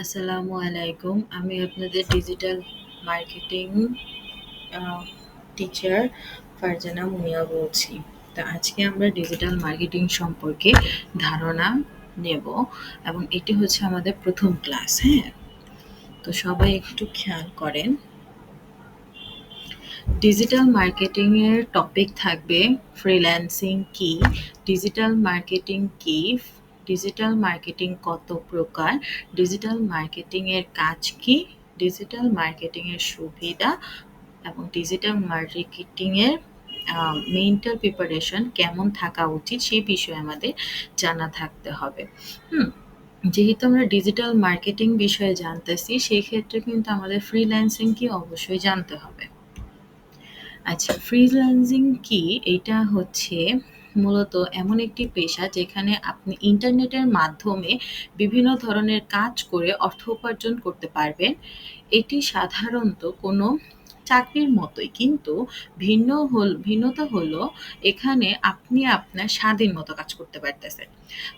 আসসালামু আলাইকুম। আমি আপনাদের digital marketing teacher Farzana Munia বলছি। তো আজকে আমরা ডিজিটাল মার্কেটিং সম্পর্কে ধারণা নেব এবং এটি হচ্ছে আমাদের প্রথম ক্লাস, হ্যাঁ? তো সবাই একটু খেয়াল করেন। ডিজিটাল মার্কেটিং এর টপিক থাকবে ফ্রিল্যান্সিং কি, ডিজিটাল মার্কেটিং কি, ডিজিটাল মার্কেটিং কত প্রকার, ডিজিটাল মার্কেটিং এর কাজ কি, ডিজিটাল মার্কেটিং এর সুবিধা এবং ডিজিটাল মার্কেটিং এর মেন্টাল প্রিপারেশন কেমন থাকা উচিত সেই বিষয়ে আমাদের জানা থাকতে হবে। হুম? যেহেতু আমরা ডিজিটাল মার্কেটিং বিষয়ে জানতেছি সেই ক্ষেত্রে কিন্তু আমাদের ফ্রিল্যান্সিং কি অবশ্যই জানতে হবে। আচ্ছা ফ্রিল্যান্সিং কি? এটা হচ্ছে মূলত এমন একটি পেশা যেখানে আপনি ইন্টারনেটের মাধ্যমে বিভিন্ন ধরনের কাজ করে অর্থ উপার্জন করতে পারবেন। এটি সাধারণত কোনো চাকরির মতোই, কিন্তু ভিন্ন হল, ভিন্নতা হলো এখানে আপনি আপনার স্বাধীন মতো কাজ করতে পারতেছেন।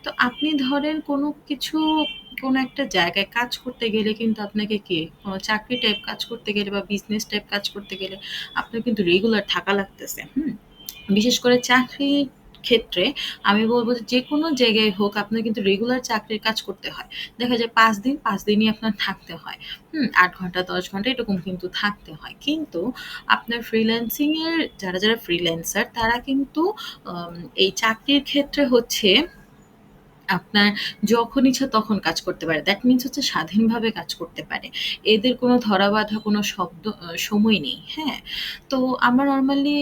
তো আপনি ধরেন কোনো কিছু, কোনো একটা জায়গায় কাজ করতে গেলে কিন্তু আপনাকে কি, কোনো চাকরি টাইপ কাজ করতে গেলে বা বিজনেস টাইপ কাজ করতে গেলে আপনার কিন্তু রেগুলার থাকা লাগতেছে। হুম? বিশেষ করে চাকরির ক্ষেত্রে আমি বলব যে যে কোনো জায়গায় হোক আপনার কিন্তু রেগুলার চাকরির কাজ করতে হয়। দেখা যায় পাঁচ দিন, পাঁচ দিনই আপনার থাকতে হয়। হুম? আট ঘণ্টা ১০ ঘণ্টা এরকম কিন্তু থাকতে হয়। কিন্তু আপনার ফ্রিল্যান্সিংয়ের যারা, যারা ফ্রিল্যান্সার তারা কিন্তু এই চাকরির ক্ষেত্রে হচ্ছে আপনার যখন ইচ্ছা তখন কাজ করতে পারে। দ্যাট মিনস হচ্ছে স্বাধীনভাবে কাজ করতে পারে। এদের কোনো ধরা-বাঁধা কোনো শব্দ সময় নেই। হ্যাঁ? তো আমার নরমালি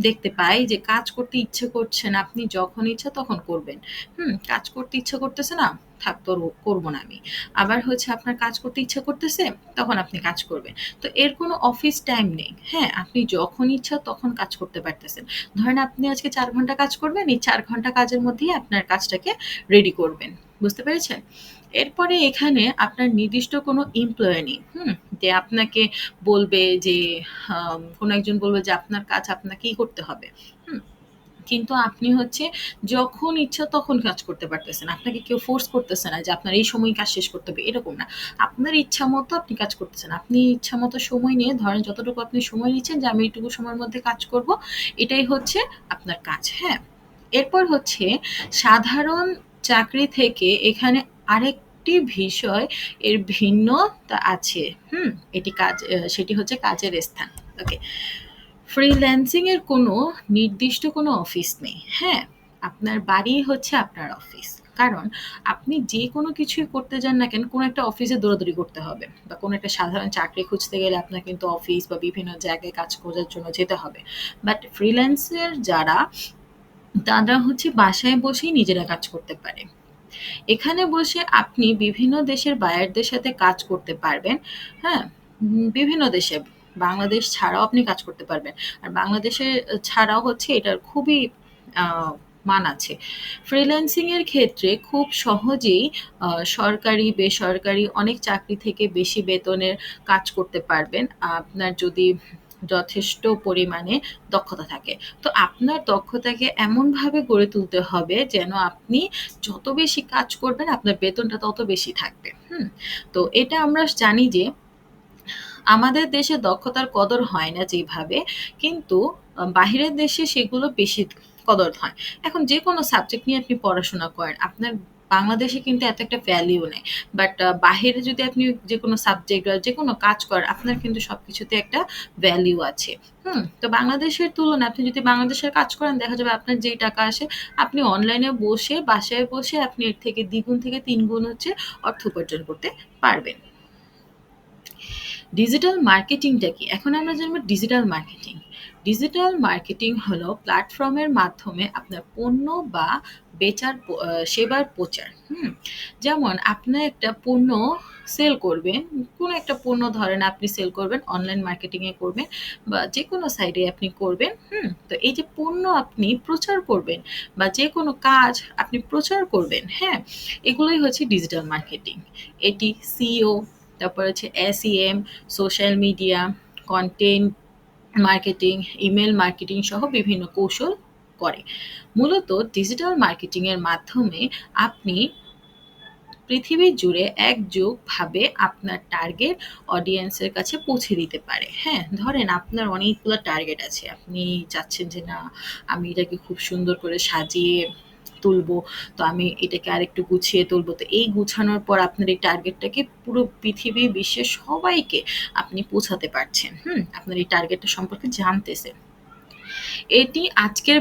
দেখতে পাই যে কাজ করতে ইচ্ছে করছে না, আপনি যখন ইচ্ছা তখন করবেন। হুম? কাজ করতে ইচ্ছে করতেছে না? থাক তোর করব না আমি। আবার হচ্ছে আপনার কাজ করতে ইচ্ছা করতেছে, তখন আপনি কাজ করবেন। তো এর কোনো অফিস টাইম নেই। হ্যাঁ? আপনি যখন ইচ্ছা তখন কাজ করতে পারতেছেন। ধরেন আপনি আজকে চার ঘণ্টা কাজ করবেন, এই চার ঘণ্টা কাজের মধ্যেই আপনার কাজটাকে রেডি করবেন। বুঝতে পেরেছেন? এরপরে এখানে আপনার নির্দিষ্ট কোনো এমপ্লয়ি নেই। হুম? যে আপনাকে বলবে যে কোনো একজন বলবে যে আপনার কাজ আপনাকেই করতে হবে। হুম? কিন্তু আপনি হচ্ছে যখন ইচ্ছা তখন কাজ করতে পারতেছেন। আপনাকে কেউ ফোর্স করতেছে না যে আপনার এই সময় কাজ শেষ করতে হবে, এরকম না। আপনার ইচ্ছা মতো আপনি কাজ করতেছেন। আপনি ইচ্ছা মতো সময় নিয়ে ধরেন যতটুকু আপনি সময় নিচ্ছেন যে আমি এইটুকু সময়ের মধ্যে কাজ করব, এটাই হচ্ছে আপনার কাজ। হ্যাঁ? এরপর হচ্ছে সাধারণ চাকরি থেকে এখানে আরেকটি বিষয় এর ভিন্নতা আছে। হুম? এটি কাজ সেটি হচ্ছে কাজের স্থান। ওকে। ফ্রিল্যান্সিং এর কোনো নির্দিষ্ট কোনো অফিস নেই। হ্যাঁ? আপনার বাড়িই হচ্ছে আপনার অফিস। কারণ আপনি যে কোনো কিছুই করতে যান না কেন, কোনো একটা অফিসে দৌড়াদৌড়ি করতে হবে বা কোনো একটা সাধারণ চাকরি খুঁজতে গেলে আপনার কিন্তু অফিস বা বিভিন্ন জায়গায় কাজ খোঁজার জন্য যেতে হবে। বাট ফ্রিল্যান্সের যারা, তারা হচ্ছে বাসায় বসেই নিজেরা কাজ করতে পারে। এখানে বসে আপনি বিভিন্ন দেশের বায়ারদের সাথে কাজ করতে পারবেন। হ্যাঁ? বিভিন্ন দেশে, বাংলাদেশ ছাড়াও আপনি কাজ করতে পারবেন। আর বাংলাদেশে ছাড়াও হচ্ছে এটার খুবই মান আছে। ফ্রিল্যান্সিং এর ক্ষেত্রে খুব সহজেই সরকারি, বেসরকারি অনেক চাকরি থেকে বেশি বেতনের কাজ করতে পারবেন। আপনার যদি যথেষ্ট পরিমাণে দক্ষতা থাকে। তো আপনার দক্ষতাকে এমনভাবে গড়ে তুলতে হবে যেন আপনি যত বেশি কাজ করবেন আপনার বেতনটা তত বেশি থাকবে। হুম? তো এটা আমরা জানি যে আমাদের দেশে দক্ষতার কদর হয় না যেভাবে, কিন্তু বাহিরের দেশে সেগুলো বেশি কদর হয়। এখন যে কোনো সাবজেক্ট নিয়ে আপনি পড়াশোনা করেন, আপনার বাংলাদেশে কিন্তু এত একটা ভ্যালিউ নেই। বাট বাহিরে যদি আপনি যে কোনো সাবজেক্ট বা যে কোনো কাজ করেন, আপনার কিন্তু সব কিছুতে একটা ভ্যালিউ আছে। হুম? তো বাংলাদেশের তুলনায় আপনি যদি বাংলাদেশের কাজ করেন দেখা যাবে আপনার যেই টাকা আসে, আপনি অনলাইনে বসে বাসায় বসে আপনি এর থেকে দ্বিগুণ থেকে ৩ গুণ হচ্ছে অর্থ উপার্জন করতে পারবেন। ডিজিটাল মার্কেটিংটা কি? এখন আমরা জানব ডিজিটাল মার্কেটিং। ডিজিটাল মার্কেটিং হলো প্ল্যাটফর্মের মাধ্যমে আপনার পণ্য বা বেচার সেবার প্রচার। হুম? যেমন আপনি একটা পণ্য সেল করবেন, কোনো একটা পণ্য ধরেন আপনি সেল করবেন, অনলাইন মার্কেটিংয়ে করবেন বা যে কোনো সাইডে আপনি করবেন। হুম? তো এই যে পণ্য আপনি প্রচার করবেন বা যে কোনো কাজ আপনি প্রচার করবেন, হ্যাঁ? এগুলোই হচ্ছে ডিজিটাল মার্কেটিং। এটি সিও তারপর হচ্ছে SEM, social media, content marketing, email marketing সহ বিভিন্ন কৌশল করে। মূলত ডিজিটাল মার্কেটিং এর মাধ্যমে আপনি পৃথিবী জুড়ে একযোগভাবে আপনার টার্গেট অডিয়েন্সের কাছে পৌঁছে দিতে পারে হ্যাঁ ধরেন আপনার অনেকগুলো টার্গেট আছে আপনি চাচ্ছেন যে না আমি এটাকে খুব সুন্দর করে সাজিয়ে তুলবো। তো আমি এটাকে আরেকটু গুছিয়ে তুলবো। তো এই গুছানোর পর আপনার এই টার্গেটটাকে পুরো পৃথিবী, বিশ্বের সবাইকে আপনি পৌঁছাতে পারছেন। হুম? আপনার এই টার্গেটটা সম্পর্কে জানতেছেন এটি আজকের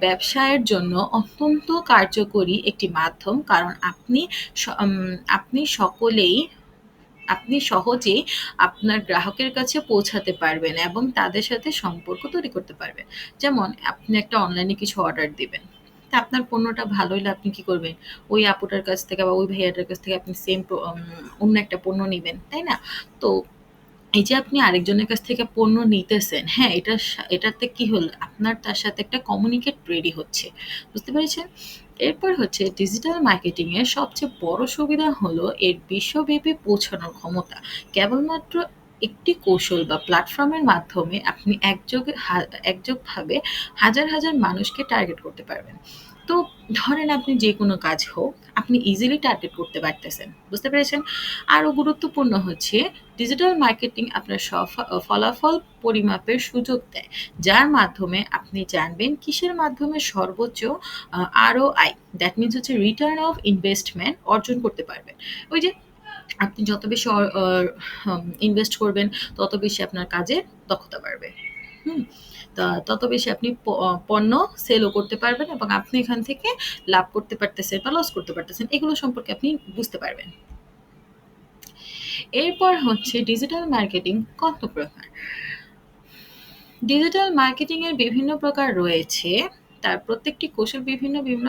ব্যবসায়ের জন্য অত্যন্ত কার্যকরী একটি মাধ্যম। কারণ আপনি আপনি সকলেই, আপনি সহজেই আপনার গ্রাহকের কাছে পৌঁছাতে পারবেন এবং তাদের সাথে সম্পর্ক তৈরি করতে পারবেন। যেমন, আপনি একটা অনলাইনে কিছু অর্ডার দিবেন। তা আপনার পণ্যটা ভালো হলে আপনি কি করবেন? ওই আপুটার কাছ থেকে বা ওই ভাইয়াটার কাছ থেকে আপনি সেম অন্য একটা পণ্য নেবেন, তাই না? তো এই যে আপনি আরেকজনের কাছ থেকে পণ্য নিতেছেন হ্যাঁ এটা এটাতে কি হলো? আপনার তার সাথে একটা কমিউনিকেট রেডি হচ্ছে, বুঝতে পেরেছেন? এরপর হচ্ছে ডিজিটাল মার্কেটিংয়ের সবচেয়ে বড় সুবিধা হলো এর বিশ্বব্যাপী পৌঁছানোর ক্ষমতা। কেবলমাত্র একটি কৌশল বা প্ল্যাটফর্মের মাধ্যমে আপনি একযোগে একযোগভাবে হাজার হাজার মানুষকে টার্গেট করতে পারবেন। তো ধরেন আপনি যে কোনো কাজ হোক, আপনি ইজিলি টার্গেট করতে পারতেছেন, বুঝতে পেরেছেন? আরও গুরুত্বপূর্ণ হচ্ছে ডিজিটাল মার্কেটিং আপনার ফলাফল পরিমাপের সুযোগ দেয়, যার মাধ্যমে আপনি জানবেন কিসের মাধ্যমে সর্বোচ্চ আরও আই দ্যাট মিনস হচ্ছে রিটার্ন অফ ইনভেস্টমেন্ট অর্জন করতে পারবেন। ওই যে আপনি যত বেশি ইনভেস্ট করবেন, তত বেশি আপনার কাজের দক্ষতা বাড়বে। হুম তত বেশি আপনি পণ্য সেলও করতে পারবেন এবং আপনি এখান থেকে লাভ করতে পারতেছেন বা লস করতে পারতেছেন, এগুলো সম্পর্কে আপনি বুঝতে পারবেন। এরপর হচ্ছে ডিজিটাল মার্কেটিং কত প্রকার? ডিজিটাল মার্কেটিংয়ের বিভিন্ন প্রকার রয়েছে। তার প্রত্যেকটি কৌশল বিভিন্ন বিভিন্ন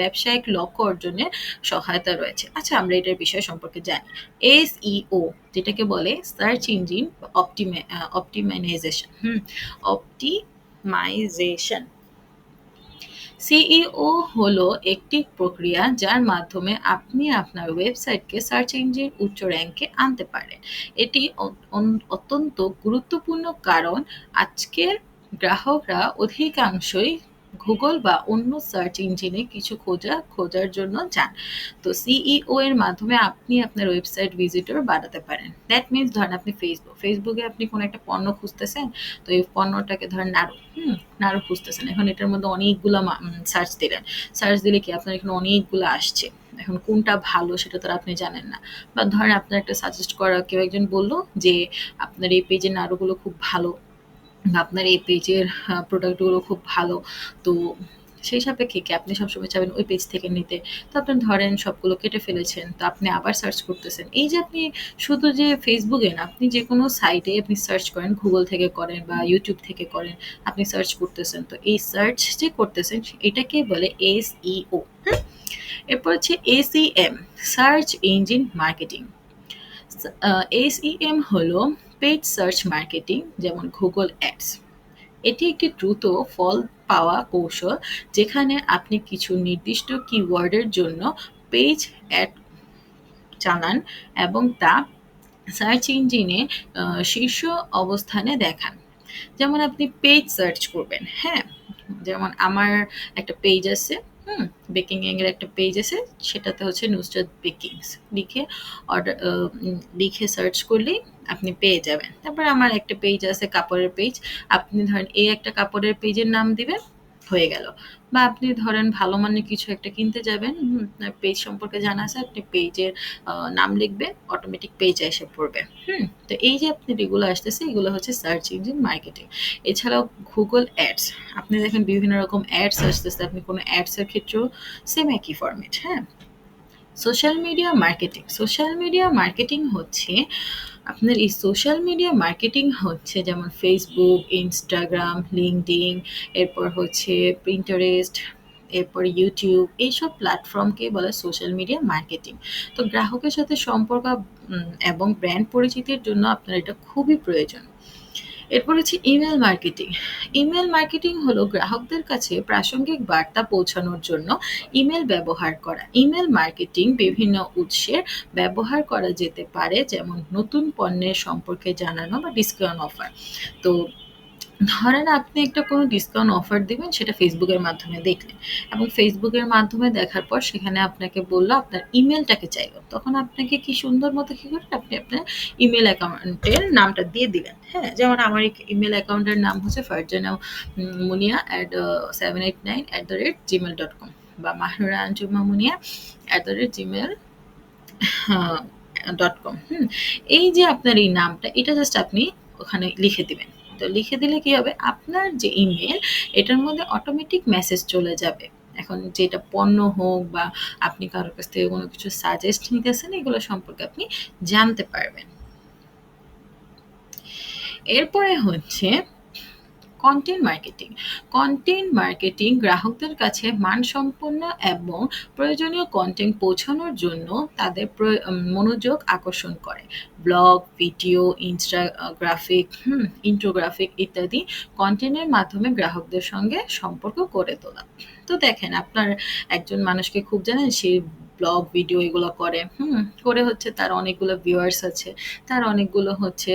ব্যবসায়িক লক্ষ্য অর্জনের সহায়তা রয়েছে। আচ্ছা আমরা এটার বিষয় সম্পর্কে জানি। এসইও যেটাকে বলে সার্চ ইঞ্জিন অপটিমে অপটিমাইনাইজেশন হুম অপটিমাইজেশন সিইও হলো একটি প্রক্রিয়া যার মাধ্যমে আপনি আপনার ওয়েবসাইটকে সার্চ ইঞ্জিন উচ্চ র্যাঙ্কে আনতে পারেন। এটি অত্যন্ত গুরুত্বপূর্ণ কারণ আজকের গ্রাহকরা অধিকাংশই গুগল বা অন্য সার্চ ইঞ্জিনে কিছু খোঁজা, খোঁজার জন্য যান। তো সিইও এর মাধ্যমে আপনি আপনার ওয়েবসাইট ভিজিটর বাড়াতে পারেন। দ্যাট মিনস ধরেন আপনি ফেসবুক ফেসবুকে আপনি কোনো একটা পণ্য খুঁজতেছেন, তো এই পণ্যটাকে ধরেন নাড়ু হুম নাড়ু খুঁজতেছেন। এখন এটার মধ্যে অনেকগুলো সার্চ দিলেন। সার্চ দিলে কি আপনার এখানে অনেকগুলো আসছে। এখন কোনটা ভালো সেটা তো আপনি জানেন না। বা ধরেন আপনার একটা সাজেস্ট করা, কেউ একজন বলল যে আপনার এই পেজের নাড়ুগুলো খুব ভালো। আপনার এই পেজের প্রোডাক্টগুলো খুব ভালো। তো সেই সাপেক্ষে কি আপনি সবসময় চাবেন ওই পেজ থেকে নিতে? তো আপনি ধরেন সবগুলো কেটে ফেলেছেন, তো আপনি আবার সার্চ করতেছেন। এই যে আপনি শুধু যে ফেসবুকে না, আপনি যে কোনো সাইটে আপনি সার্চ করেন গুগল থেকে করেন বা ইউটিউব থেকে করেন, আপনি সার্চ করতেছেন। তো এই সার্চ যে করতেছেন, এটাকে বলে এস ইও এরপর হচ্ছে SEM search engine marketing SEM হলো পেইড সার্চ মার্কেটিং, যেমন গুগল অ্যাডস এটি একটি দ্রুত ফল পাওয়া কৌশল যেখানে আপনি কিছু নির্দিষ্ট কিওয়ার্ডের জন্য পেজ অ্যাড চালান এবং তা সার্চ ইঞ্জিনে শীর্ষ অবস্থানে দেখান। যেমন আপনি পেজ সার্চ করবেন হ্যাঁ? যেমন আমার একটা পেজ আছে হুম বেকিং এর একটা পেজ আছে, সেটাতে হচ্ছে নুসরাত বেকিংস লিখে অর্ডার লিখে সার্চ করলেই আপনি পেয়ে যাবেন। তারপর আমার একটা পেজ আছে, কাপড়ের পেজ আপনি ধরেন এই একটা কাপড়ের পেজের নাম দিবেন, হয়ে গেল। বা আপনি ধরেন ভালো মানের কিছু একটা কিনতে যাবেন পেজ সম্পর্কে জানা আছে, আপনি পেজের নাম লিখবেন অটোমেটিক পেজ এসে পড়বে, হুম, তো এই যে আপনি যেগুলো আসতেছে, এগুলো হচ্ছে সার্চ ইঞ্জিন মার্কেটিং এছাড়াও গুগল অ্যাডস আপনি দেখেন বিভিন্ন রকম অ্যাডস আসতেছে, আপনি কোনো অ্যাডসের ক্ষেত্রেও সেম একই ফরম্যাট হ্যাঁ? Social media marketing social media marketing হচ্ছে আপনার এই সোশ্যাল মিডিয়া মার্কেটিং হচ্ছে, যেমন ফেসবুক ইনস্টাগ্রাম লিঙ্কডিং এরপর হচ্ছে প্রিন্টারেস্ট এরপর ইউটিউব এইসব প্ল্যাটফর্মকে বলে সোশ্যাল মিডিয়া মার্কেটিং তো গ্রাহকের সাথে সম্পর্ক এবং ব্র্যান্ড পরিচিতির জন্য আপনার এটা খুবই প্রয়োজন। এরপর হচ্ছে ইমেল মার্কেটিং। ইমেল মার্কেটিং হলো গ্রাহকদের কাছে প্রাসঙ্গিক বার্তা পৌঁছানোর জন্য ইমেল ব্যবহার করা। ইমেল মার্কেটিং বিভিন্ন উৎসের ব্যবহার করা যেতে পারে, যেমন নতুন পণ্যের সম্পর্কে জানানো বা ডিসকাউন্ট অফার তো ধরেন আপনি একটা কোনো ডিসকাউন্ট অফার দিবেন, সেটা ফেসবুকের মাধ্যমে দেখলেন। এবং ফেসবুকের মাধ্যমে দেখার পর সেখানে আপনাকে বলল আপনার ইমেলটাকে চাইলো। তখন আপনাকে কি সুন্দর মতো কী করেন আপনি আপনার ইমেল অ্যাকাউন্টের নামটা দিয়ে দিলেন। হ্যাঁ যেমন আমার ইমেল অ্যাকাউন্টের নাম হচ্ছে Farzana Munia at seven eight nine at the rate Gmail dot com বা Mahrura Anjuma Munia at the rate Gmail dot com হুম, এই যে আপনার এই নামটা, এটা জাস্ট আপনি ওখানে লিখে দিবেন। তো লিখে দিলে কি হবে? আপনার যে ইমেল এটার মধ্যে অটোমেটিক মেসেজ চলে যাবে। এখন যেটা পণ্য হোক বা আপনি কারোর কাছ থেকে কোনো কিছু সাজেস্ট নিতেছেন, এগুলো সম্পর্কে আপনি জানতে পারবেন। এরপরে হচ্ছে কন্টেন্ট মার্কেটিং কন্টেন্ট মার্কেটিং গ্রাহকদের কাছে মানসম্পন্ন এবং প্রয়োজনীয় কন্টেন্ট পৌঁছানোর জন্য তাদের মনোযোগ আকর্ষণ করে। ব্লগ ভিডিও ইনস্টাগ্রাফিক হুম ইন্ট্রোগ্রাফিক ইত্যাদি কন্টেন্টের মাধ্যমে গ্রাহকদের সঙ্গে সম্পর্ক করে তোলা। তো দেখেন, আপনার একজন মানুষকে খুব জানেন, সে ব্লগ ভিডিও এগুলো করে। হুম, করে হচ্ছে তার অনেকগুলো ভিউয়ার্স আছে, তার অনেকগুলো হচ্ছে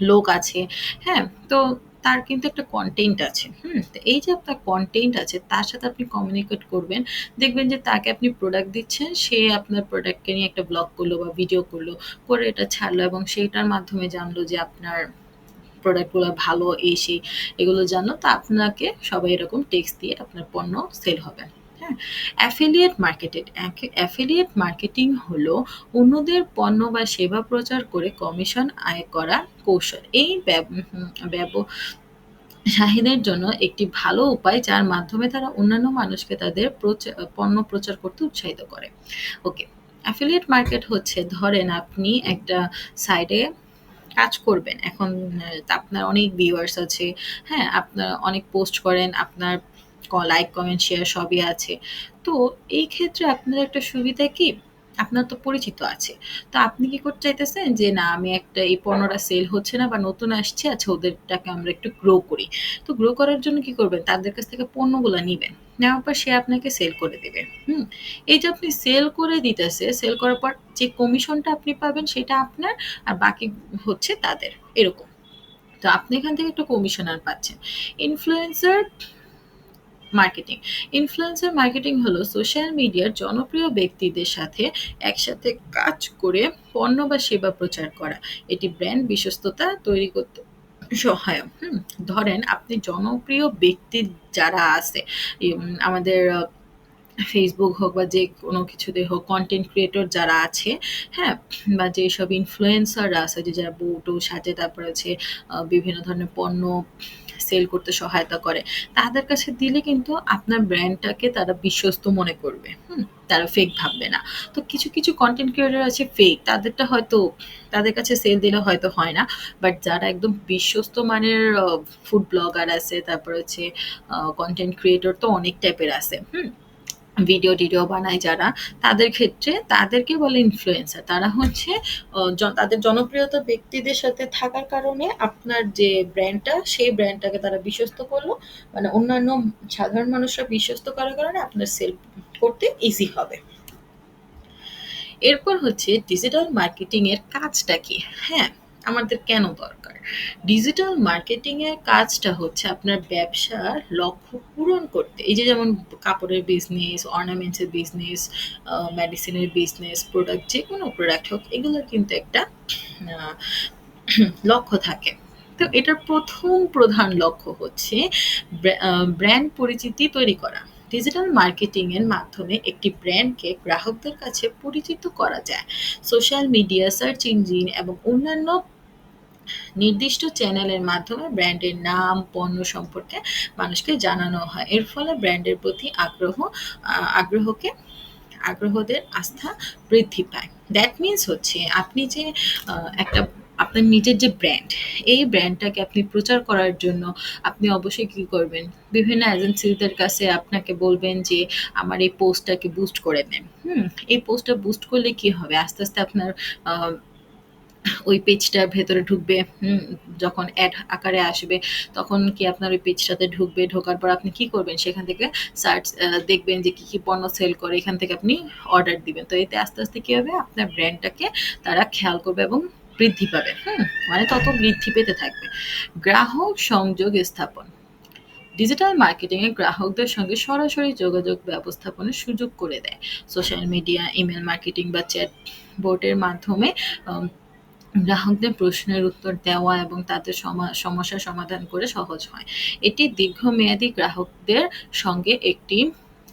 লোক আছে হ্যাঁ? তো তার কিন্তু একটা কন্টেন্ট আছে, হুম? তো এই যে আপনার কন্টেন্ট আছে, তার সাথে আপনি কমিউনিকেট করবেন, দেখবেন যে তাকে আপনি প্রোডাক্ট দিচ্ছেন, সে আপনার প্রোডাক্টকে নিয়ে একটা ব্লগ করল বা ভিডিও করল, করে এটা ছাড়লো এবং সেইটার মাধ্যমে জানলো যে আপনার প্রোডাক্টগুলো ভালো, এই সেই, এগুলো জানলো, তো আপনাকে সবাই এরকম টেক্সট দিয়ে আপনার পণ্য সেল হবে। হ্যাঁ অ্যাফিলিয়েট মার্কেটেড অ্যাফিলিয়েট মার্কেটিং হলো অন্যদের পণ্য বা সেবা প্রচার করে কমিশন আয় করা কৌশল। এই ব্যবসায়ীদের জন্য একটি ভালো উপায় যার মাধ্যমে তারা অন্যান্য মানুষকে তাদের পণ্য প্রচার করতে উৎসাহিত করে। ওকে অ্যাফিলিয়েট মার্কেট হচ্ছে, ধরেন আপনি একটা সাইডে কাজ করবেন। এখন আপনার অনেক ভিউয়ার্স আছে হ্যাঁ আপনার অনেক পোস্ট করেন, আপনার লাইক কমেন্ট শেয়ার সবই আছে। তো এই ক্ষেত্রে আপনার একটা সুবিধা কি? আপনার তো পরিচিত আছে। তো আপনি কি করতে চাইতেছেন? যে না, আমি একটা এই পণ্যটা সেল হচ্ছে না বা নতুন আসছে আচ্ছা ওদেরটাকে আমরা একটু গ্রো করি। তো গ্রো করার জন্য কি করবেন? তাদের কাছ থেকে পণ্যগুলো নিবেন। নেওয়ার পর সে আপনাকে সেল করে দেবে। হুম? এই যে আপনি সেল করে দিতেছে সেল করার পর যে কমিশনটা আপনি পাবেন সেটা আপনার আর বাকি হচ্ছে তাদের। এরকম। তো আপনি এখান থেকে একটু কমিশনার পাচ্ছেন। ইনফ্লুয়েন্সার মার্কেটিং ইনফ্লুয়েন্সার মার্কেটিং হলো সোশ্যাল মিডিয়ার জনপ্রিয় ব্যক্তিদের সাথে একসাথে কাজ করে পণ্য বা সেবা প্রচার করা। এটি ব্র্যান্ড বিশ্বস্ততা তৈরি করতে সহায়ক। হুম, ধরেন আপনি জনপ্রিয় ব্যক্তি যারা আছে আমাদের ফেসবুক হোক বা যে কোনো কিছুতে হোক কন্টেন্ট ক্রিয়েটর যারা আছে হ্যাঁ বা যেসব ইনফ্লুয়েন্সাররা আছে, যে যারা বউটো সাজে, তারপর আছে বিভিন্ন ধরনের পণ্য সেল করতে সহায়তা করে। তাদের কাছে দিলে কিন্তু আপনার ব্র্যান্ডটাকে তারা বিশ্বস্ত মনে করবে। হুম, তারা ফেক ভাববে না। তো কিছু কিছু কন্টেন্ট ক্রিয়েটার আছে ফেক তাদেরটা হয়তো, তাদের কাছে সেল দিলে হয়তো হয় না। বাট যারা একদম বিশ্বস্ত মানের ফুড ব্লগার আছে, তারপর হচ্ছে কন্টেন্ট ক্রিয়েটর তো অনেক টাইপের আছে। হুম ভিডিও টিডিও বানায় যারা, তাদের ক্ষেত্রে তাদেরকে বলে ইনফ্লুয়েন্সার তারা হচ্ছে তাদের জনপ্রিয়তা ব্যক্তিদের সাথে থাকার কারণে আপনার যে ব্র্যান্ডটা সেই ব্র্যান্ডটাকে তারা বিশ্বস্ত করল। মানে অন্যান্য সাধারণ মানুষরা বিশ্বস্ত করার কারণে আপনার সেল করতে ইজি হবে। এরপর হচ্ছে ডিজিটাল মার্কেটিং এর কাজটা কি? হ্যাঁ আমাদের কেন দরকার? ডিজিটাল মার্কেটিং এর কাজটা হচ্ছে আপনার ব্যবসার লক্ষ্য পূরণ করতে। এই যে যেমন কাপড়ের বিজনেস অর্নামেন্টসের বিজনেস মেডিসিনের বিজনেস প্রোডাক্ট যে কোনো প্রোডাক্ট হোক, এগুলোর কিন্তু একটা লক্ষ্য থাকে। তো এটার প্রথম প্রধান লক্ষ্য হচ্ছে ব্র্যান্ড পরিচিতি তৈরি করা। ডিজিটাল মার্কেটিং এর মাধ্যমে একটি ব্র্যান্ডকে গ্রাহকদের কাছে পরিচিত করা যায়। সোশ্যাল মিডিয়া সার্চ ইঞ্জিন এবং অন্যান্য নির্দিষ্ট চ্যানেলের মাধ্যমে ব্র্যান্ডের নাম, পণ্য সম্পর্কে মানুষকে জানানো হয়। এর ফলে ব্র্যান্ডের প্রতি আগ্রহ আগ্রহকে, আগ্রহদের আস্থা বৃদ্ধি পায়। দ্যাট মিনস হচ্ছে আপনি যে একটা আপনার নিজের যে ব্র্যান্ড এই ব্র্যান্ডটাকে আপনি প্রচার করার জন্য আপনি অবশ্যই কী করবেন? বিভিন্ন এজেন্সিদের কাছে আপনাকে বলবেন যে, আমার এই পোস্টটাকে বুস্ট করে দেন। হুম, এই পোস্টটা বুস্ট করলে কি হবে? আস্তে আস্তে আপনার ওই পেজটার ভেতরে ঢুকবে। যখন অ্যাড আকারে আসবে, তখন কি আপনার ওই পেজটাতে ঢুকবে? ঢোকার পর আপনি কি করবেন? সেখান থেকে সার্চ দেখবেন যে কি কি পণ্য সেল করে এখান থেকে আপনি অর্ডার দিবেন। তো এতে আস্তে আস্তে কী হবে? আপনার ব্র্যান্ডটাকে তারা খেয়াল করবে এবং বৃদ্ধি পাবে। হুম মানে তত বৃদ্ধি পেতে থাকবে। গ্রাহক সংযোগ স্থাপন। ডিজিটাল মার্কেটিং এ গ্রাহকদের সঙ্গে সরাসরি যোগাযোগ ব্যবস্থাপনের সুযোগ করে দেয়। সোশ্যাল মিডিয়া ইমেল মার্কেটিং বা চ্যাট বোর্ডের মাধ্যমে গ্রাহকদের প্রশ্নের উত্তর দেওয়া এবং তাদের সমা- সমস্যার সমাধান করে সহজ হয়। এটি দীর্ঘমেয়াদী গ্রাহকদের সঙ্গে একটি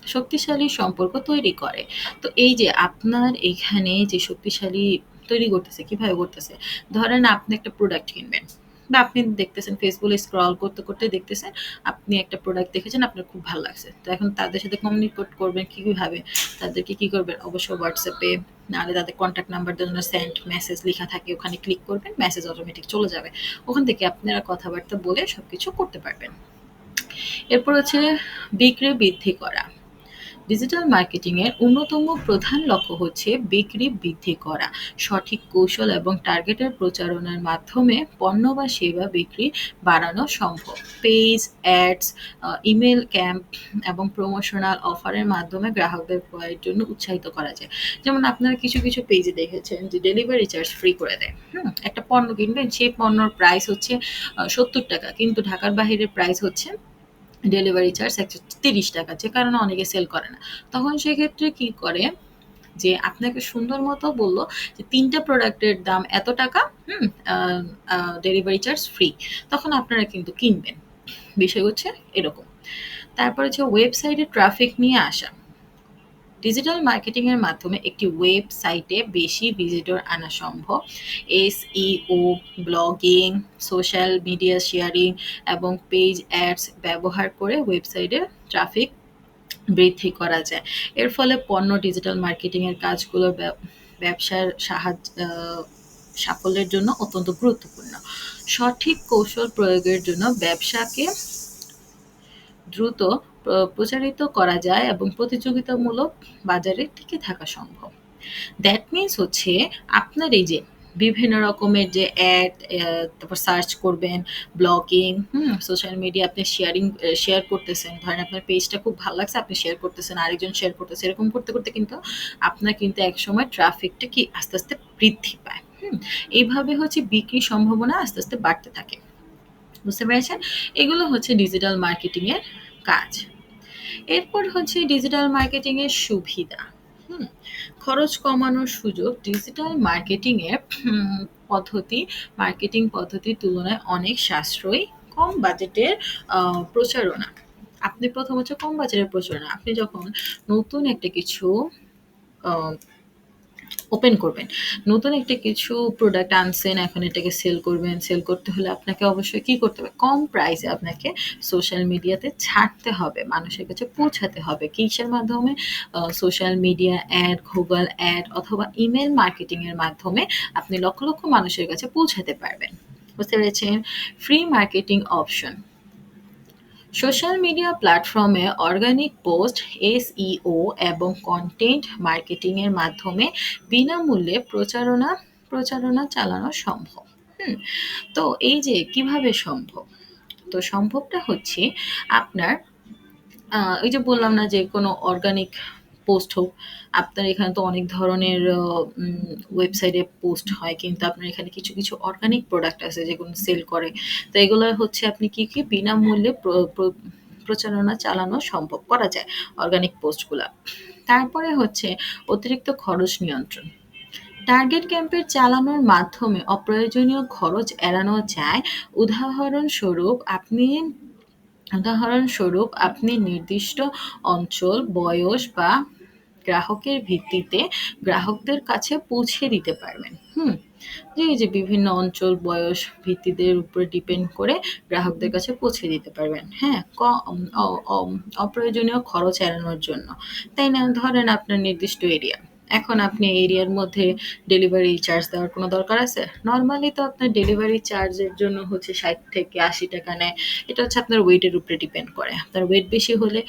শক্তিশালী সম্পর্ক তৈরি করে। তো এই যে আপনার এখানে যে শক্তিশালী তৈরি করতেছে, কীভাবে করতেছে? ধরেন আপনি একটা প্রোডাক্ট কিনবেন বা আপনি দেখতেছেন ফেসবুকে স্ক্রল করতে করতে দেখতেছেন, আপনি একটা প্রোডাক্ট দেখেছেন, আপনার খুব ভালো লাগছে। তো এখন তাদের সাথে কমিউনিকেট করবেন কীভাবে? তাদেরকে কী করবেন? অবশ্যই হোয়াটসঅ্যাপে নাহলে তাদের কন্ট্যাক্ট নাম্বার জন্য সেন্ড মেসেজ লেখা থাকে, ওখানে ক্লিক করবেন মেসেজ অটোমেটিক চলে যাবে। ওখান থেকে আপনারা কথাবার্তা বলে সব কিছু করতে পারবেন। এরপর হচ্ছে বিক্রি বৃদ্ধি করা। ডিজিটাল মার্কেটিংয়ের অন্যতম প্রধান লক্ষ্য হচ্ছে বিক্রি বৃদ্ধি করা। সঠিক কৌশল এবং টার্গেটের প্রচারণার মাধ্যমে পণ্য বা সেবা বিক্রি বাড়ানো সম্ভব। পেজ অ্যাডস ইমেল ক্যাম্প এবং প্রমোশনাল অফারের মাধ্যমে গ্রাহকদের ক্রয়ের জন্য উৎসাহিত করা যায়। যেমন আপনারা কিছু কিছু পেজে দেখেছেন যে ডেলিভারি চার্জ ফ্রি করে দেয়। হুম, একটা পণ্য কিনবেন, সেই পণ্যর প্রাইস হচ্ছে সত্তর টাকা। কিন্তু ঢাকার বাহিরের প্রাইস হচ্ছে ডেলিভারি চার্জ একশো তিরিশ টাকা, যে কারণে অনেকে সেল করে না। তখন সেক্ষেত্রে কি করে যে আপনাকে সুন্দর মতো বলল যে তিনটা প্রোডাক্টের দাম এত টাকা, হুম ডেলিভারি চার্জ ফ্রি তখন আপনারা কিন্তু কিনবেন। বিষয় হচ্ছে এরকম। তারপরে হচ্ছে ওয়েবসাইটে ট্রাফিক নিয়ে আসা। ডিজিটাল মার্কেটিংয়ের মাধ্যমে একটি ওয়েবসাইটে বেশি ভিজিটর আনা সম্ভব। SEO blogging social media sharing এবং পেজ অ্যাডস ব্যবহার করে ওয়েবসাইটে ট্রাফিক বৃদ্ধি করা যায়। এর ফলে পণ্য ডিজিটাল মার্কেটিং এর কাজগুলো ব্যবসার সাহায্য সাফল্যের জন্য অত্যন্ত গুরুত্বপূর্ণ। সঠিক কৌশল প্রয়োগের জন্য ব্যবসাকে দ্রুত প্রচারিত করা যায় এবং প্রতিযোগিতামূলক বাজারে টিকে থাকা সম্ভব। দ্যাট মিন্স হচ্ছে আপনার এই যে বিভিন্ন রকমের যে অ্যাড তারপর সার্চ করবেন ব্লগিং হুম সোশ্যাল মিডিয়া আপনি শেয়ারিং শেয়ার করতেছেন। ধরেন আপনার পেজটা খুব ভালো লাগছে, আপনি শেয়ার করতেছেন, আরেকজন শেয়ার করতেছে, এরকম করতে করতে কিন্তু আপনার কিন্তু একসময় ট্রাফিকটা কি আস্তে আস্তে বৃদ্ধি পায়। হুম, এইভাবে হচ্ছে বিক্রির সম্ভাবনা আস্তে আস্তে বাড়তে থাকে। বুঝতে পেরেছেন? এগুলো হচ্ছে ডিজিটাল মার্কেটিংয়ের কাজ। এরপর হচ্ছে ডিজিটাল মার্কেটিংয়ের সুবিধা। খরচ কমানোর সুযোগ ডিজিটাল মার্কেটিংয়ের পদ্ধতি মার্কেটিং পদ্ধতির তুলনায় অনেক সাশ্রয়ী, কম বাজেটের প্রচারণা। আপনি প্রথম হচ্ছে কম বাজেটের প্রচারণা। আপনি যখন নতুন একটা কিছু ওপেন করবেন। নতুন একটা কিছু প্রোডাক্ট আনছেন, এখন এটাকে সেল করবেন। সেল করতে হলে আপনাকে অবশ্যই কি করতে হবে? কম প্রাইসে আপনাকে সোশ্যাল মিডিয়াতে ছাড়তে হবে। মানুষের কাছে পৌঁছাতে হবে। কিসের মাধ্যমে? Social media ad Google ad অথবা ইমেল মার্কেটিংয়ের মাধ্যমে আপনি লক্ষ লক্ষ মানুষের কাছে পৌঁছাতে পারবেন। বুঝতে পেরেছেন? Free marketing option social media প্ল্যাটফর্মে অর্গানিক পোস্ট এসইও এবং কন্টেন্ট মার্কেটিংয়ের মাধ্যমে বিনামূল্যে প্রচারণা প্রচারণা চালানো সম্ভব। হুম, তো এই যে কীভাবে সম্ভব? তো সম্ভবটা হচ্ছে আপনার ওই যে বললাম না যে কোনো অর্গানিক পোস্ট হোক, আপনার এখানে তো অনেক ধরনের ওয়েবসাইটে পোস্ট হয়, কিন্তু আপনার এখানে কিছু কিছু অর্গানিক প্রোডাক্ট আছে যেগুলো সেল করে। তো এগুলো হচ্ছে আপনি কি কি বিনামূল্যে প্র- প্র- প্রচারণা চালানো সম্ভব করা যায় অর্গানিক পোস্টগুলা তারপরে হচ্ছে অতিরিক্ত খরচ নিয়ন্ত্রণ। টার্গেট ক্যাম্পের চালানোর মাধ্যমে অপ্রয়োজনীয় খরচ এড়ানো যায়। উদাহরণস্বরূপ আপনি উদাহরণস্বরূপ আপনি নির্দিষ্ট অঞ্চল, বয়স বা গ্রাহকের ভিত্তিতে গ্রাহকদের কাছে পৌঁছে দিতে পারবেন। হুম? এই যে বিভিন্ন অঞ্চল, বয়স, ভিত্তিদের উপরে ডিপেন্ড করে গ্রাহকদের কাছে পৌঁছে দিতে পারবেন। হ্যাঁ অপ্রয়োজনীয় খরচ এড়ানোর জন্য। তাই না? ধরেন আপনার নির্দিষ্ট এরিয়া। এখন আপনি এরিয়ার মধ্যে ডেলিভারি চার্জ দেওয়ার কোনো দরকার আছে? নর্মালি তো আপনার ডেলিভারি চার্জের জন্য হচ্ছে ষাট থেকে আশি টাকা নেয়। এটা হচ্ছে আপনার ওয়েটের উপরে ডিপেন্ড করে। আপনার ওয়েট বেশি হলে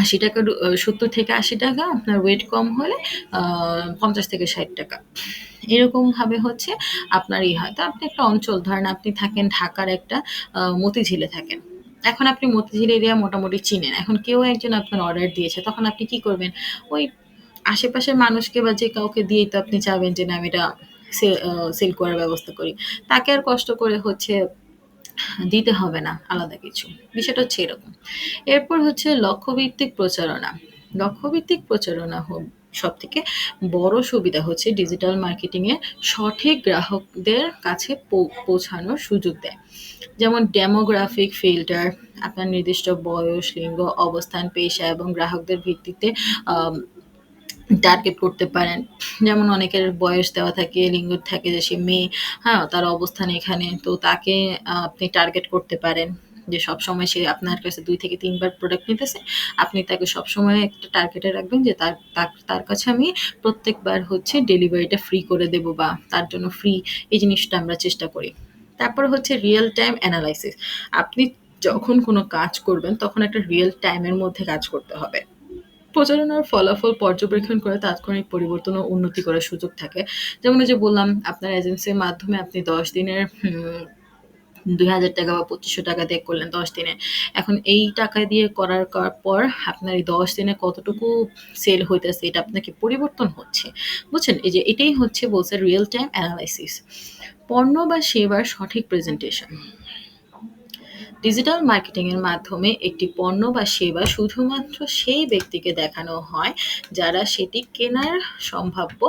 আশি টাকা সত্তর থেকে আশি টাকা, আপনার ওয়েট কম হলে পঞ্চাশ থেকে ষাট টাকা। এরকমভাবে হচ্ছে আপনার ই হয়। তো আপনি একটা অঞ্চল, ধরেন আপনি থাকেন ঢাকার একটা মতিঝিলে থাকেন। এখন আপনি মতিঝিল এরিয়া মোটামুটি চিনেন। এখন কেউ একজন আপনার অর্ডার দিয়েছে, তখন আপনি কি করবেন? ওই আশেপাশের মানুষকে বা যে কাউকে দিয়েই তো আপনি চাবেন যে, না, আমি এটা সেল করার ব্যবস্থা করি। তাকে আর কষ্ট করে হচ্ছে দিতে হবে না আলাদা কিছু। বিষয়টা হচ্ছে এরকম। এরপর হচ্ছে লক্ষ্যভিত্তিক প্রচারণা। লক্ষ্যভিত্তিক প্রচারণা সব থেকে বড় সুবিধা হচ্ছে ডিজিটাল মার্কেটিং এ সঠিক গ্রাহকদের কাছে পৌঁছানোর সুযোগ দেয়। যেমন ডেমোগ্রাফিক ফিল্টার, আপনার নির্দিষ্ট বয়স, লিঙ্গ, অবস্থান, পেশা এবং গ্রাহকদের ভিত্তিতে টার্গেট করতে পারেন। যেমন অনেকের বয়স দেওয়া থাকে, লিঙ্গ থাকে যে সে মেয়ে, হ্যাঁ? তার অবস্থান এখানে। তো তাকে আপনি টার্গেট করতে পারেন যে সবসময় সে আপনার কাছে দুই থেকে তিনবার প্রোডাক্ট নিতেছে। আপনি তাকে সবসময় একটা টার্গেটে রাখবেন যে তার তার তার কাছে আমি প্রত্যেকবার হচ্ছে ডেলিভারিটা ফ্রি করে দেব বা তার জন্য ফ্রি এই জিনিসটা আমরা চেষ্টা করি। তারপর হচ্ছে রিয়েল টাইম অ্যানালাইসিস। আপনি যখন কোনো কাজ করবেন তখন একটা রিয়েল টাইমের মধ্যে কাজ করতে হবে। প্রচারণার ফলাফল পর্যবেক্ষণ করে তাৎক্ষণিক পরিবর্তন ও উন্নতি করার সুযোগ থাকে। যেমন যে বললাম, আপনার এজেন্সির মাধ্যমে আপনি ১০ দিনের দুই হাজার টাকা বা ৳২৫০০ দিয়ে করলেন ১০ দিনে। এখন এই টাকা দিয়ে করার পর আপনার এই ১০ দিনে কতটুকু সেল হইতেছে, এটা আপনাকে পরিবর্তন হচ্ছে। বুঝছেন? এই যে এটাই হচ্ছে বলছে রিয়েল টাইম অ্যানালাইসিস। পণ্য বা সেবার সঠিক প্রেজেন্টেশন। ডিজিটাল মার্কেটিংয়ের মাধ্যমে একটি পণ্য বা সেবা শুধুমাত্র সেই ব্যক্তিকে দেখানো হয় যারা সেটি কেনার সম্ভাব্য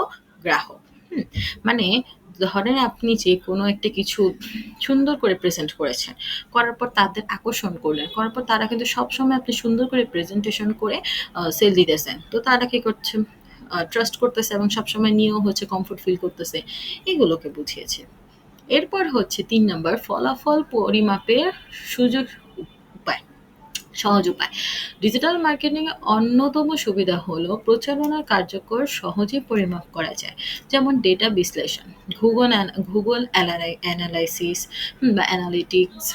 গ্রাহক। হুম? মানে ধরেন আপনি যে কোনো একটা কিছু সুন্দর করে প্রেজেন্ট করেছেন। করার পর তাদের আকর্ষণ করলেন। করার পর তারা কিন্তু সবসময় আপনি সুন্দর করে প্রেজেন্টেশন করে সেল দিতেছেন। তো তারা কী করছে? ট্রাস্ট করতেছে এবং সবসময় নিয়েও হচ্ছে কমফোর্ট ফিল করতেছে। এগুলোকে বুঝিয়েছে। এরপর হচ্ছে তিন নম্বর ফলাফল পরিমাপের সুযোগ উপায়। সহজ উপায়। ডিজিটাল মার্কেটিং এর অন্যতম সুবিধা হলো প্রচারণার কার্যকর সহজে পরিমাপ করা যায়। যেমন ডেটা বিশ্লেষণ, গুগল গুগল অ্যানালাইসিস বা অ্যানালিটিক্স,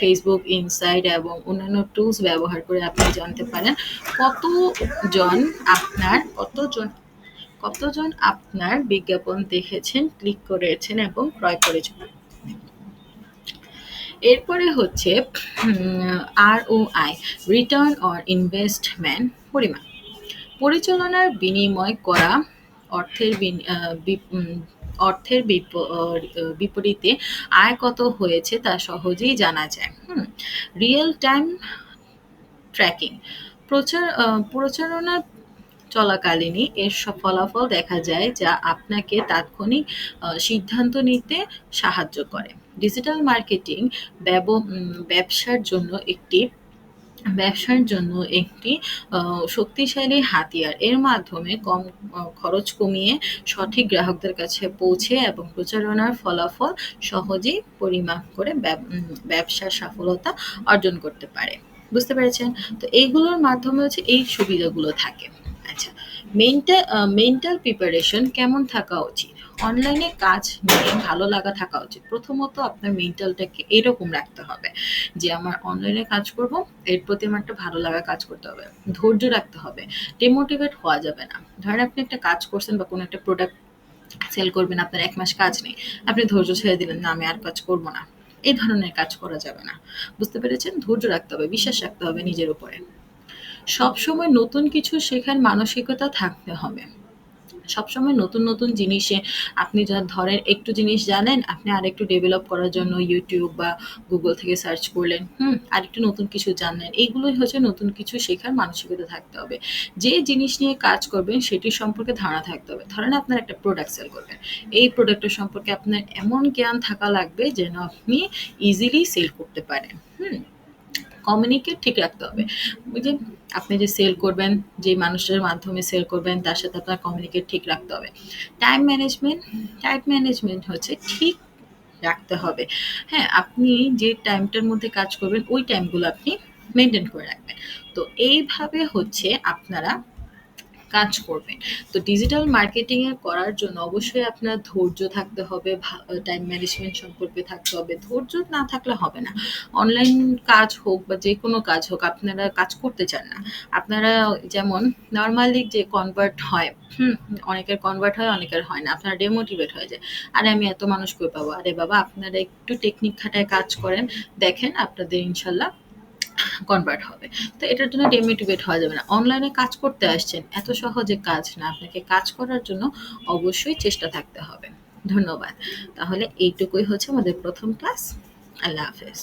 Facebook ইনসাইট এবং অন্যান্য টুলস ব্যবহার করে আপনি জানতে পারেন কতজন আপনার কতজন কতজন আপনার বিজ্ঞাপন দেখেছেন, ক্লিক করেছেন এবং ক্রয় করেছেন। এরপরে হচ্ছে um I return or investment পরিমাণ। পরিচালনার বিনিময় করা অর্থের অর্থের বিপ বিপরীতে আয় কত হয়েছে তা সহজেই জানা যায়। হুম? রিয়াল টাইম ট্র্যাকিং প্রচার আ প্রচারণা চলাকালীনই এর ফলাফল দেখা যায় যা আপনাকে তাৎক্ষণিক সিদ্ধান্ত নিতে সাহায্য করে। ডিজিটাল মার্কেটিং ব্যব ব্যবসার জন্য একটি, ব্যবসার জন্য একটি শক্তিশালী হাতিয়ার। এর মাধ্যমে কম খরচ কমিয়ে সঠিক গ্রাহকদের কাছে পৌঁছে এবং প্রচারণার ফলাফল সহজেই পরিমাপ করে ব্যব ব্যবসার সফলতা অর্জন করতে পারে। বুঝতে পেরেছেন? তো এইগুলোর মাধ্যমে হচ্ছে এই সুবিধাগুলো থাকে। আচ্ছা মেন্টা আ মেন্টাল প্রিপারেশন কেমন থাকা উচিত? অনলাইনে কাজ নিয়ে ভালো লাগা থাকা উচিত। প্রথমত আপনার মেন্টালটাকে এরকম রাখতে হবে যে আমার অনলাইনে কাজ করব, এর প্রতি আমার একটা ভালো লাগা কাজ করতে হবে। ধৈর্য রাখতে হবে। ডিমোটিভেট হওয়া যাবে না। ধরেন আপনি একটা কাজ করছেন বা কোনো একটা প্রোডাক্ট সেল করবেন, আপনার এক মাস কাজ নেই। আপনি ধৈর্য ছেড়ে দিলেন, না আমি আর কাজ করব না। এই ধরনের কাজ করা যাবে না। বুঝতে পেরেছেন? ধৈর্য রাখতে হবে, বিশ্বাস রাখতে হবে নিজের উপরে। সবসময় নতুন কিছু শেখার মানসিকতা থাকতে হবে। সবসময় নতুন, নতুন জিনিসে আপনি যা ধরেন একটু জিনিস জানেন, আপনি আরেকটু ডেভেলপ করার জন্য ইউটিউব বা গুগল থেকে সার্চ করলেন, হুম? আরেকটু নতুন কিছু জানলেন। এইগুলোই হচ্ছে নতুন কিছু শেখার মানসিকতা থাকতে হবে। যে জিনিস নিয়ে কাজ করবেন সেটির সম্পর্কে ধারণা থাকতে হবে। ধরেন আপনার একটা প্রোডাক্ট সেল করবেন। এই প্রোডাক্টের সম্পর্কে আপনার এমন জ্ঞান থাকা লাগবে যেন আপনি ইজিলি সেল করতে পারেন। হুম? কমিউনিকেট ঠিক রাখতে হবে। ওই যে আপনি যে সেল করবেন, যে মানুষের মাধ্যমে সেল করবেন তার সাথে আপনার কমিউনিকেট ঠিক রাখতে হবে। টাইম ম্যানেজমেন্ট, টাইম ম্যানেজমেন্ট হচ্ছে ঠিক রাখতে হবে। হ্যাঁ? আপনি যে টাইমটার মধ্যে কাজ করবেন ওই টাইমগুলো আপনি মেনটেন করে রাখবেন। তো এইভাবে হচ্ছে আপনারা কাজ করবেন। তো ডিজিটাল মার্কেটিং করার জন্য অবশ্যই আপনার ধৈর্য থাকতে হবে, টাইম ম্যানেজমেন্ট সম্পর্কে থাকতে হবে। ধৈর্য না থাকলে হবে না। অনলাইন কাজ হোক বা যেকোনো কাজ হোক আপনারা কাজ করতে চান না। আপনারা যেমন নরমালি যে কনভার্ট হয়, হুম? অনেকের কনভার্ট হয়, অনেকের হয় না। আপনারা ডেমোটিভেট হয়ে যায়। আরে আমি এত মানুষ কই পাবো? আরে বাবা আপনারা একটু টেকনিক খাটায় কাজ করেন। দেখেন আপনাদের ইনশাল্লাহ কনভার্ট হবে। তো এটার জন্য ডিমোটিভেট হওয়া যাবে না। অনলাইনে কাজ করতে আসছেন, এত সহজে কাজ না। আপনাকে কাজ করার জন্য অবশ্যই চেষ্টা থাকতে হবে। ধন্যবাদ তাহলে এইটুকুই হচ্ছে আমাদের প্রথম ক্লাস আল্লাহ হাফেজ